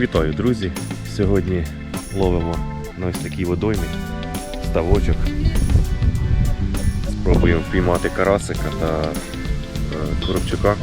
Вітаю, друзі! Сьогодні ловимо на ось такій водоймі ставочок. Спробуємо впіймати карасика та е, коробчука.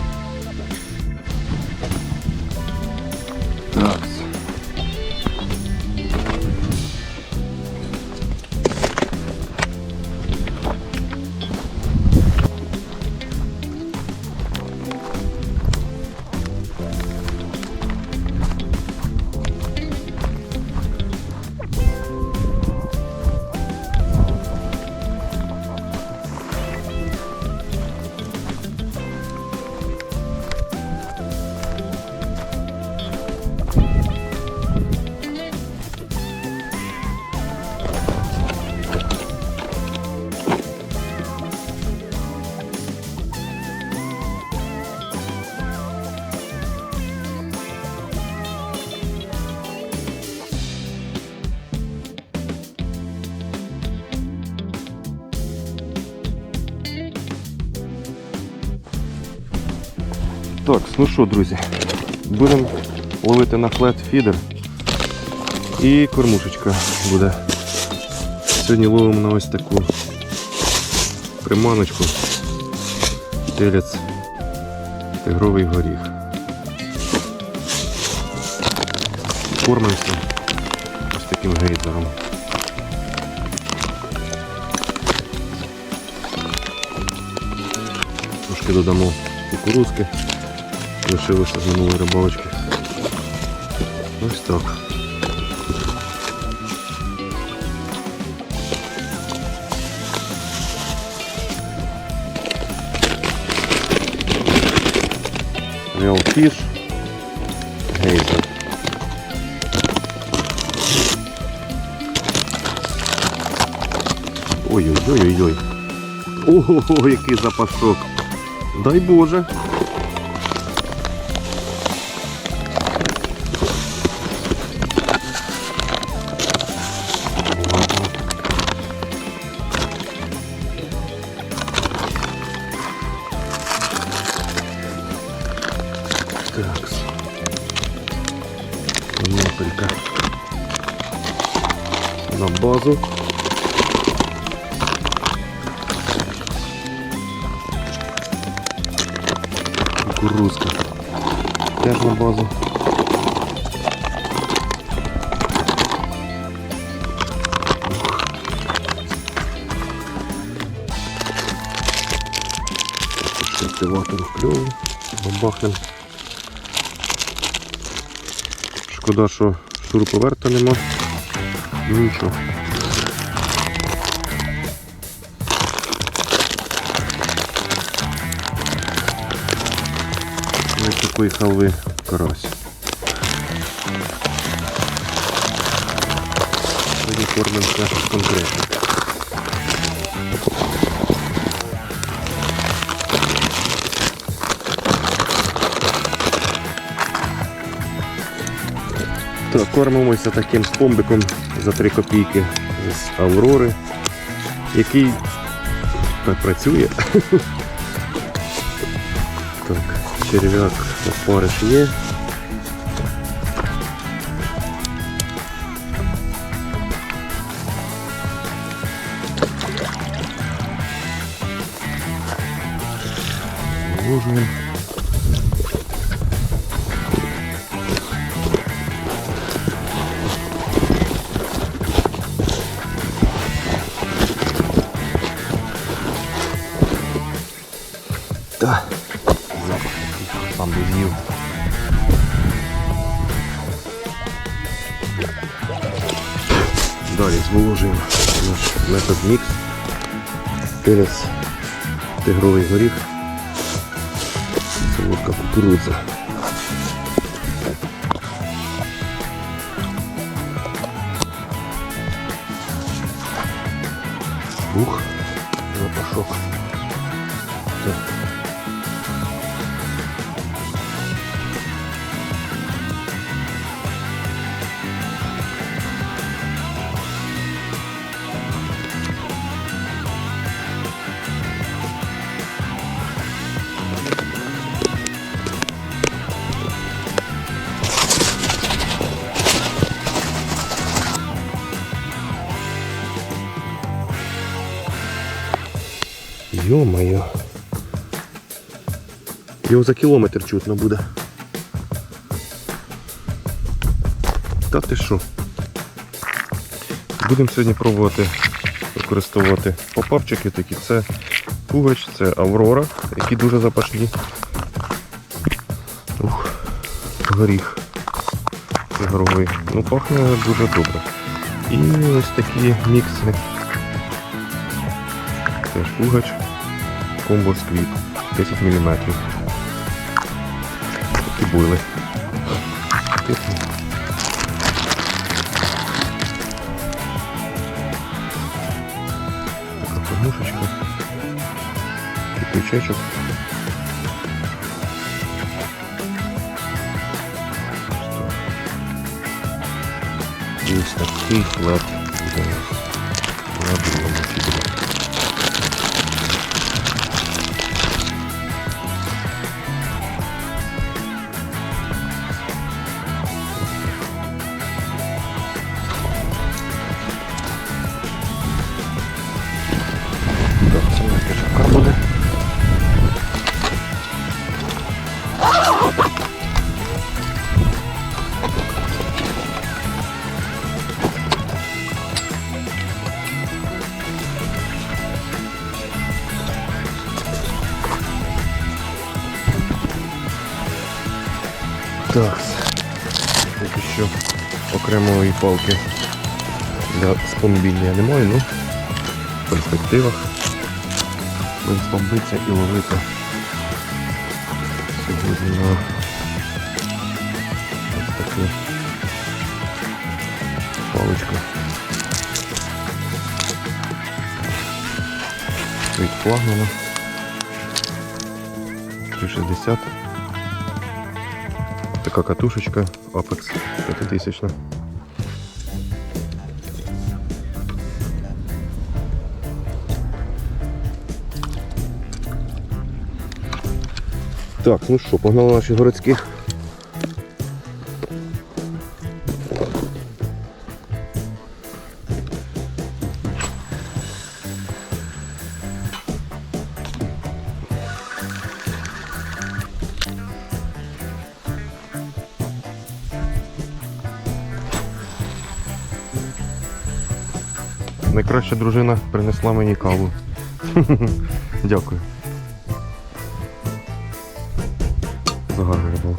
Так, ну що, друзі, будемо ловити на флет фідер і кормушечка буде. Сьогодні ловимо на ось таку приманочку. Телець тигровий горіх. Кормимося ось таким гейзером. Трошки додамо кукурузки. Лишилося з минулої рибалочки. Ось так. Fish. Гейзер. Ой-ой-ой-ой-ой. Ого, який запашок. Дай Боже. На. Кукурузка. Теж на базу. Активатор кльовий. Бабахнем. Шкода, що шуруповерта нема. Нічого. Такої халви карась. Сьогодні кормимося конкретно. Так, кормимося таким спомбиком за 3 копійки з Аврори, який так працює. Так, черв'як опариш є. Зволожуємо. Сам би. Далі зволожуємо наш метод мікс. через тигровий горіх, солодка кукурудза. Його за кілометр чутно буде. Та ти що? Будемо сьогодні пробувати використовувати попапчики такі. Це пугач, це Аврора, які дуже запашні. Ух, горіх ігровий. Ну, пахне дуже добре. І ось такі мікси. Теж пугач. Комбо сквіт 10 мм. Такі буйли. Така кормушечка. І крючечок. І ось такий флет палки для спомбілля немає, ну в перспективах будемо спомбитися і ловити сьогодні на ось таку паличку. Від флагмана 360 Така катушечка Apex 5000. Так, ну що, погнали наші городські. Найкраща дружина принесла мені каву. Дякую. За гарну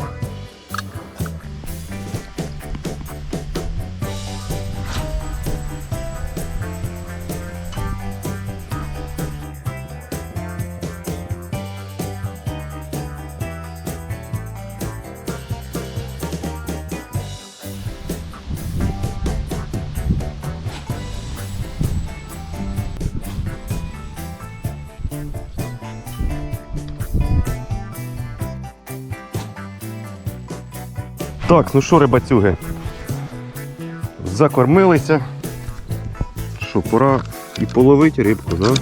Так, ну що, рибацюги? Закормилися. Що, пора і половити рибку, да?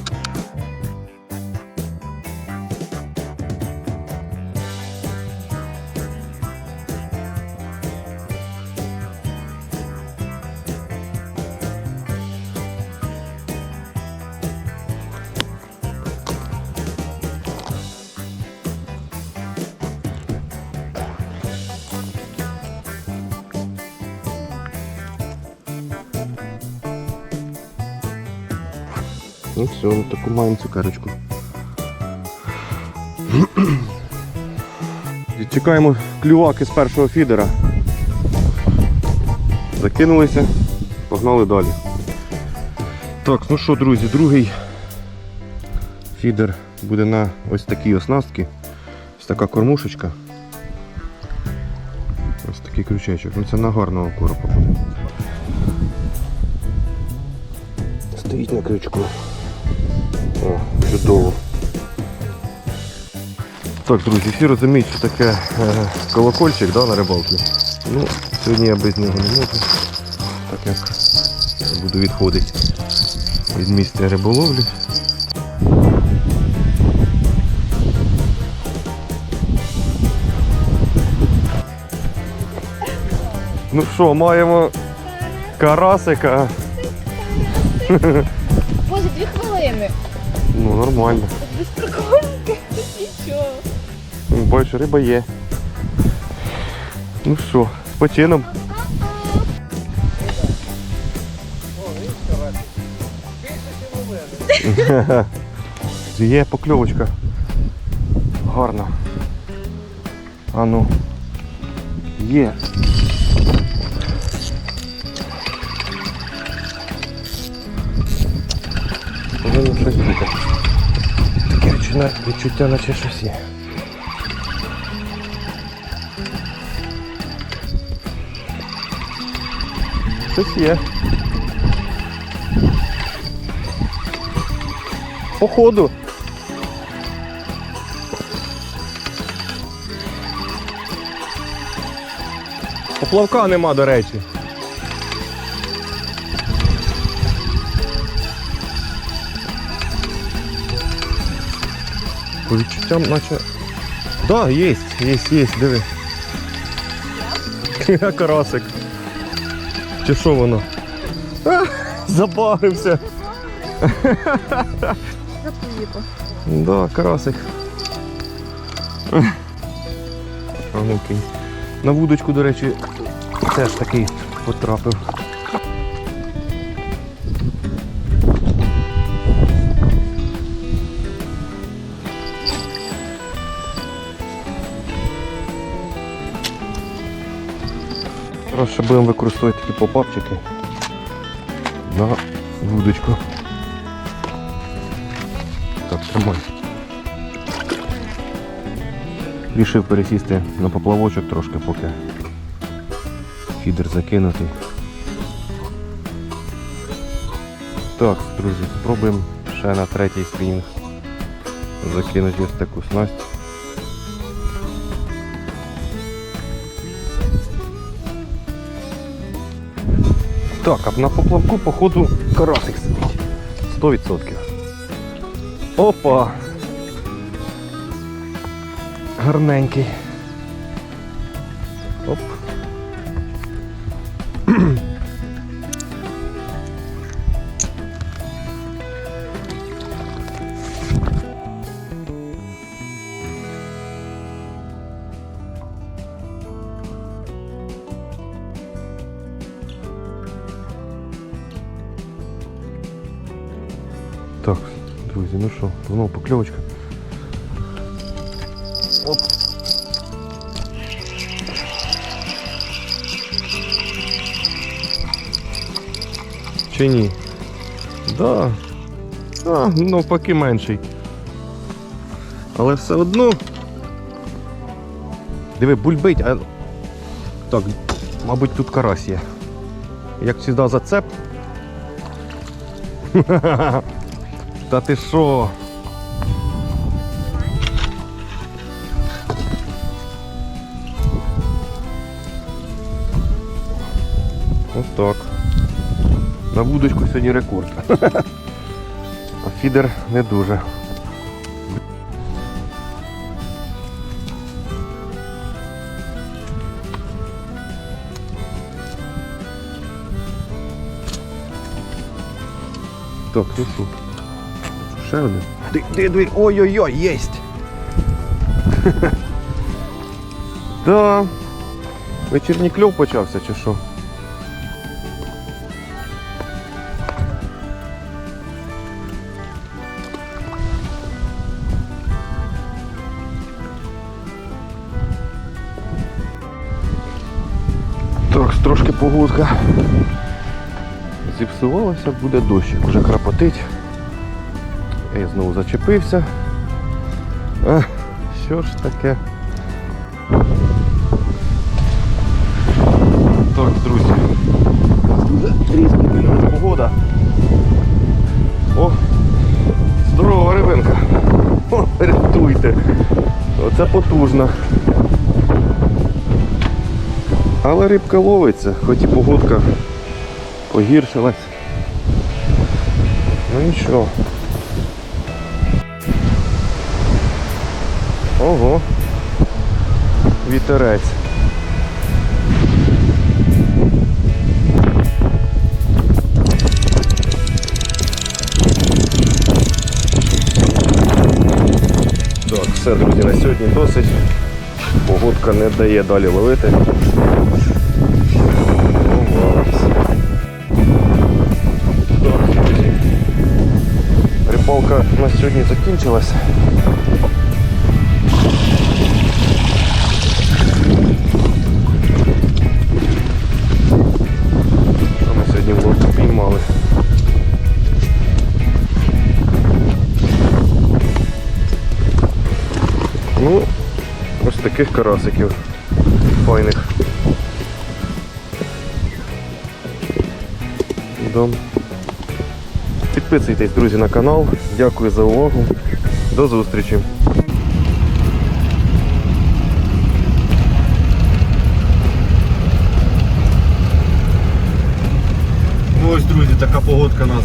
Ну все, от таку маємо цукерочку. І Чекаємо клюваки з першого фідера. Закинулися, погнали далі. Так, ну що, друзі, другий фідер буде на ось такій оснастці. Ось така кормушечка. Ось такий крючечок. Ну це на гарного коропа буде. Стоїть на крючку. О, чудово. Так, друзі, всі розуміють, що таке е, колокольчик да, на рибалці. Ну, сьогодні я без нього не можу, так як буду відходити від місця риболовлі. Ну що, маємо карасика. Боже, дві хвилини. Ну, нормально. Без прикормки. Нічого. Більше риба є. Ну що, з почином. Є покльовочка. Гарно. А ну. Є. Повинно щось бути. Таке відчуття, відчуття наче щось є. Щось є. Походу. Поплавка нема, до речі. По відчуттям наче. Да, є, є, є, диви. Карасик. Чи що воно? А, забарився. Да, карасик. А. На вудочку, до речі, теж такий потрапив. Ще будемо використовувати такі попапчики на вудочку. Так, тримай. Рішив пересісти на поплавочок трошки, поки фідер закинутий. Так, друзі, спробуємо ще на третій спінінг закинути ось таку снасть. Так, а на поплавку, походу, карасик сидить. 100%. Опа! Гарненький. Друзі, ну що, знову покльовочка. Оп. Чи ні? Да. А, навпаки менший. Але все одно. Диви, бульбить, а. Так, мабуть, тут карась є. Як завжди зацеп. Та ти що? Ось так. На вудочку сьогодні рекорд. А фідер не дуже. Так, ну що? Ще один. Ди, ди, ди. Ой-ой-ой, єсть! да. Вечірній кльов почався чи що? Так, трошки погодка зіпсувалася, буде дощик, вже крапотить. Я знову зачепився. А, що ж таке? Так, друзі. Дуже різко міняється погода. О! Здорова рибинка! О, рятуйте! Оце потужно. Але рибка ловиться, хоч і погодка погіршилась. Ну нічого. Ого. Вітерець. Так, все, друзі, на сьогодні досить. Погодка не дає далі ловити. Рибалка на сьогодні закінчилась. Таких карасиків файних. Да. Підписуйтесь, друзі, на канал. Дякую за увагу. До зустрічі. Ну ось, друзі, така погодка нас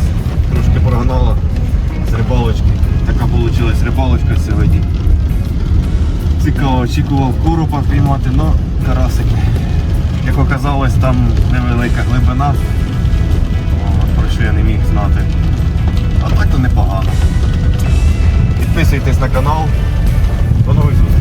трошки прогнала з рибалочки. Така вийшла рибалочка сьогодні. Цікаво, очікував коропа піймати, але карасики. Як оказалось, там невелика глибина, про що я не міг знати. А так то непогано. Підписуйтесь на канал. До нових зустрічей.